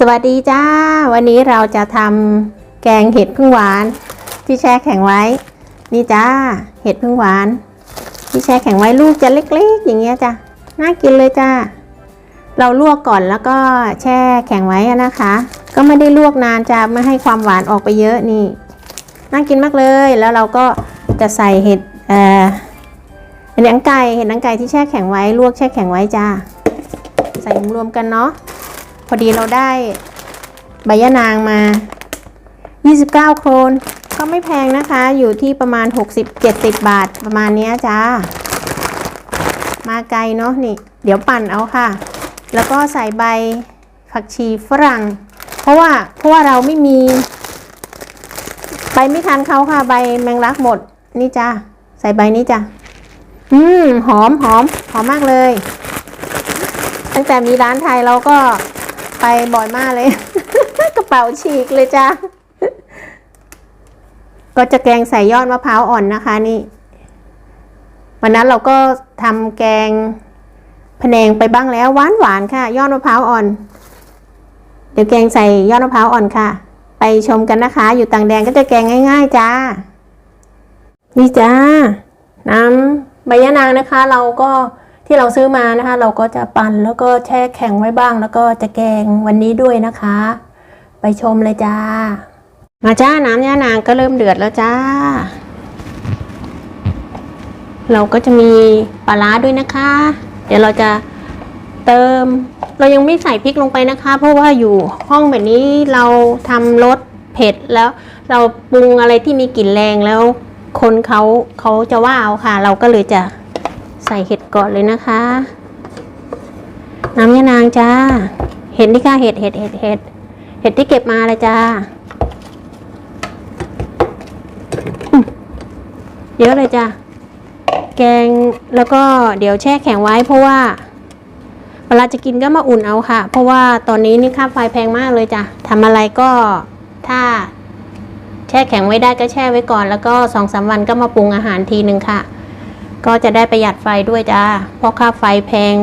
สวัสดีจ้า วันนี้เราจะทำแกงเห็ดพึ่งหวาน ที่แช่แข็งไว้ นี่จ้า เห็ดพึ่งหวาน ที่แช่แข็งไว้ลูกจะเล็กๆ อย่างเงี้ยจ้ะน่ากินเลยจ้าเราลวกก่อนแล้วก็แช่แข็งไว้นะคะ ก็ไม่ได้ลวกนานจะไม่ให้ความหวานออกไปเยอะนี่น่ากินมากเลยแล้วเราก็จะใส่เห็ดเอ่อเห็ดหนังไก่เห็ดหนังไก่ที่แช่แข็งไว้ลวกแช่แข็งไว้จ้าใส่รวมกันเนาะ พอดีเราได้ใบยะนางมา 29 โครน ก็ไม่แพงนะคะ อยู่ที่ประมาณ 60-70 บาทประมาณนี้จ้า มาไกลเนาะนี่ เดี๋ยวปั่นเอาค่ะ แล้วก็ใส่ใบผักชีฝรั่ง เพราะว่าเพราะว่าเราไม่มี ใบไม่ทันเขาค่ะ ใบแมงลักหมด นี่จ้า ใส่ใบนี้จ้ะอืม หอมหอมหอมมากเลย ตั้งแต่มีร้านไทยเราก็ ไปบ่อยมากเลย กระเป๋าฉีกเลยจ้าก็จะแกงใส่ยอดมะพร้าวอ่อนนะคะนี่ วันนั้นเราก็ทำแกงพแนงไปบ้างแล้วหวานหวานค่ะ ยอดมะพร้าวอ่อน เดี๋ยวแกงใส่ยอดมะพร้าวอ่อนค่ะ ไปชมกันนะคะ อยู่ต่างแดนก็จะแกงง่าย ๆ จ้า นี่จ้าน้ำใบยะนางนะคะ เราก็ ที่เราซื้อมานะคะ เราก็จะปั่นแล้วก็แช่แข็งไว้บ้าง แล้วก็จะแกงวันนี้ด้วยนะคะ ไปชมเลยจ้า มาจ้าน้ำยะนางก็เริ่มเดือดแล้วจ้า เราก็จะมีปลาร้าด้วยนะคะ เดี๋ยวเราจะเติม เรายังไม่ใส่พริกลงไปนะคะ เพราะว่าอยู่ห้องแบบนี้เราทำรสเผ็ดแล้ว เราปรุงอะไรที่มีกลิ่นแรงแล้ว คนเขาเขาจะว่าเอาค่ะ เราก็เลยจะ ใส่เห็ดก่อนเลยนะคะ น้ำยะนางจ้า เห็ดนี่ค่ะเห็ดเห็ดเห็ดเห็ดเห็ดที่เก็บมาเลยจ้า เยอะเลยจ้าแกงแล้วก็เดี๋ยวแช่แข็งไว้เพราะว่าเวลาจะกินก็มาอุ่นเอาค่ะ เพราะว่าตอนนี้นี่ค่าไฟแพงมากเลยจ้ะทำอะไรก็ถ้าแช่แข็งไว้ได้ก็แช่ไว้ก่อน แล้วก็สองสามวันก็มาปรุงอาหารทีหนึ่งค่ะ ก็จะได้ประหยัดไฟด้วยจ้าเพราะค่าไฟแพง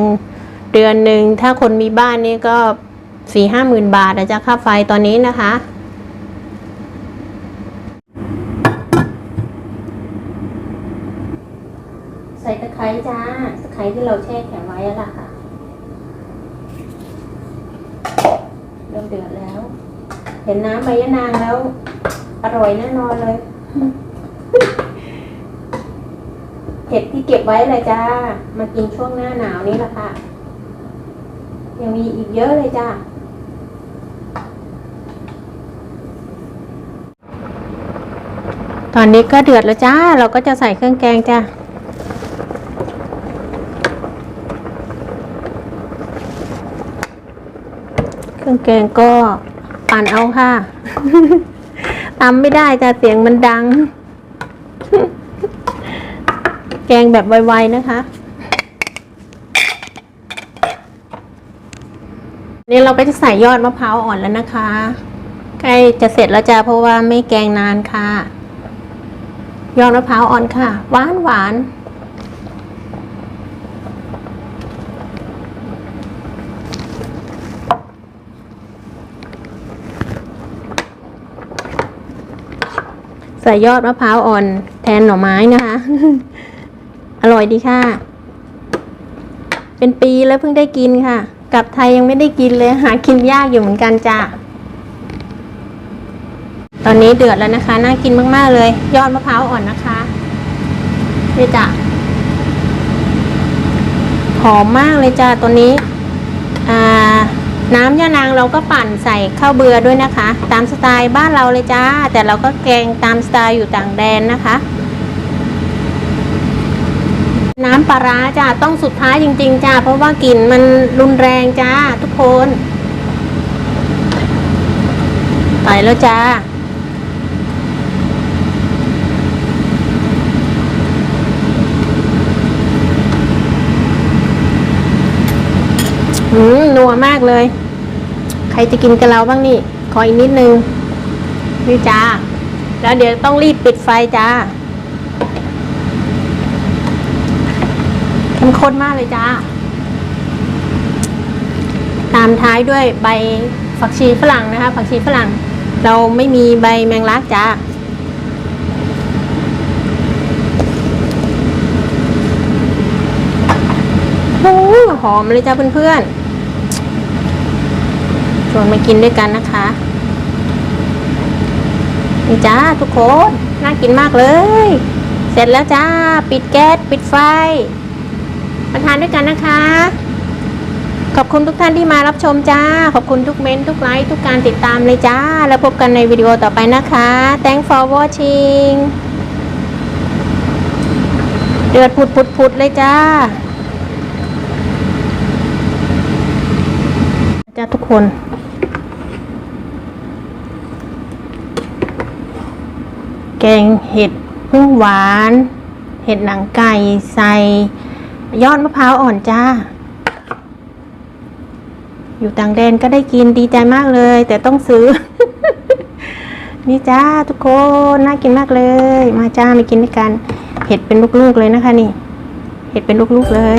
เดือนหนึ่งถ้าคนมีบ้านนี่ก็สี่ห้าหมื่นบาทนะจ๊ะค่าไฟตอนนี้นะคะ ใส่ตะไคร้จ้าตะไคร้ที่เราแช่แข็งไว้อะล่ะค่ะเริ่มเดือดแล้ว เห็นน้ำใบยะนางแล้ว อร่อยแน่นอนเลย เห็ดที่เก็บไว้เลยจ้า มากินช่วงหน้าหนาวนี้แหละค่ะ ยังมีอีกเยอะเลยจ้าตอนนี้ก็เดือดแล้วจ้า เราก็จะใส่เครื่องแกงจ้าเครื่องแกงก็ปั่นเอาค่ะตำไม่ได้จ้ะเสียงมันดัง แกงแบบไวๆนะคะ นี่เราก็จะใส่ยอดมะพร้าวอ่อนแล้วนะคะ ใกล้จะเสร็จแล้วจ้ะเพราะว่าไม่แกงนานค่ะ ยอดมะพร้าวอ่อนค่ะ หวานหวานใส่ยอดมะพร้าวอ่อนแทนหน่อไม้นะคะ อร่อยดีค่ะ เป็นปีแล้วเพิ่งได้กินค่ะ กลับไทยยังไม่ได้กินเลย หากินยากอยู่เหมือนกันจ้ะ ตอนนี้เดือดแล้วนะคะ น่ากินมากๆเลย ยอดมะพร้าวอ่อนนะคะนี่จ้ะหอมมากเลยจ้ะตัวนี้ น้ำย่านางเราก็ปั่นใส่ข้าวเบือด้วยนะคะ ตามสไตล์บ้านเราเลยจ้า แต่เราก็แกงตามสไตล์อยู่ต่างแดนนะคะ น้ำปลาร้าจ้าต้องสุดท้ายจริง ๆจ้าเพราะว่ากลิ่นมันรุนแรงจ้าทุกคนไปแล้วจ้าอืมนัวมากเลย ใครจะกินกับเราบ้างนี่ ขออีกนิดนึงนี่จ้า แล้วเดี๋ยวต้องรีบปิดไฟจ้า เข้มข้นมากเลยจ้า ตามท้ายด้วยใบฝผักชีฝรั่งนะคะ ผักชีฝรั่ง เราไม่มีใบแมงลักจ้าโอ้ยหอมเลยจ้าเพื่อนๆ ชวนมากินด้วยกันนะคะนี่จ้าทุกคน น่ากินมากเลย เสร็จแล้วจ้า ปิดแก๊สปิดไฟ มาทานด้วยกันนะคะ ขอบคุณทุกท่านที่มารับชมจ้า ขอบคุณทุกเม้นทุกไลค์ทุกการติดตามเลยจ้า แล้วพบกันในวิดีโอต่อไปนะคะ Thanks for watching เดือดพุดพุดพุดเลยจ้าจ้าทุกคน แกงเห็ดพึ่งหวาน เห็ดหนังไก่ใส่ ยอดมะพร้าวอ่อนจ้า อยู่ต่างแดนก็ได้กินดีใจมากเลย แต่ต้องซื้อ นี่จ้าทุกคนน่ากินมากเลย มาจ้ามากินด้วยกัน เห็ดเป็นลูกๆเลยนะคะนี่ เห็ดเป็นลูกๆเลย